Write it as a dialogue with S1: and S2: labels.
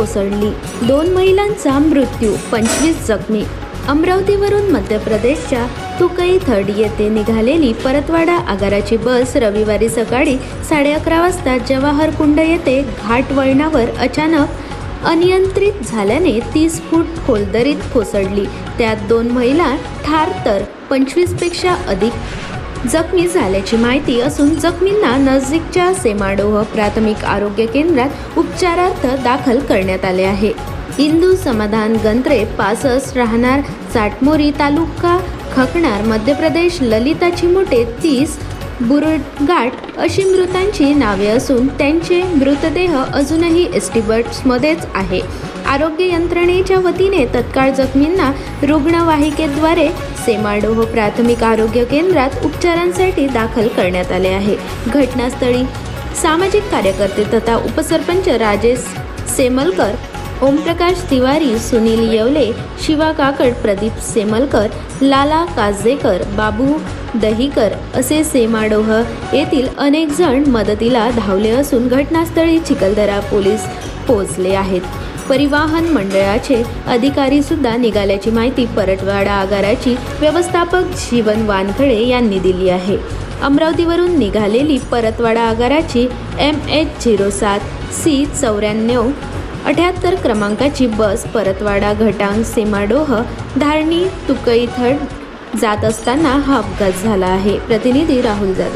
S1: कोसळली. दोन महिलांचा मृत्यू पंचवीस जखमी. अमरावतीवरून मध्य प्रदेशच्या तुकई थर्ड येथे निघालेली परतवाडा आगाराची बस रविवारी सकाळी साडे अकरा वाजता जवाहर कुंड येथे घाट वळणावर अचानक अनियंत्रित झाल्याने तीस फूट खोलदरीत कोसळली. त्यात दोन महिला ठार तर पंचवीसपेक्षा अधिक जखमी झाल्याची माहिती असून जखमींना नजीकच्या सेमाडोह प्राथमिक आरोग्य केंद्रात उपचारार्थ दाखल करण्यात आले आहे. इंदू समाधान गंत्रे पासष्ट राहणार चाटमोरी तालुका खकणार मध्य प्रदेश ललिताची मोठे तीस बुरगाट अशी मृतांची नावे असून त्यांचे मृतदेह अजूनही एस टी बसमध्येच आहे. आरोग्य यंत्रणेच्या वतीने तत्काळ जखमींना रुग्णवाहिकेद्वारे सेमाडोह प्राथमिक आरोग्य केंद्रात उपचारांसाठी दाखल करण्यात आले आहे. घटनास्थळी सामाजिक कार्यकर्ते तथा उपसरपंच राजेश सेमलकर ओमप्रकाश तिवारी सुनील येवले शिवा काकड प्रदीप सेमलकर लाला काजेकर बाबू दहीकर असे सेमाडोह येथील अनेक जण मदतीला धावले असून घटनास्थळी चिखलदरा पोलीस पोहोचले आहेत. परिवहन मंडळाचे अधिकारी सुद्धा निघाल्याची माहिती परतवाडा आगाराची व्यवस्थापक जीवन वानखडे यांनी दिली आहे. अमरावतीवरून निघालेली परतवाडा आगाराची एम एच झिरो सात सी चौऱ्याण्णव अठ्याहत्तर क्रमांकाची बस परतवाडा घटांग सेमाडोह धारणी तुकईथड जात असताना हा अपघात झाला आहे. प्रतिनिधी राहुल जाधव.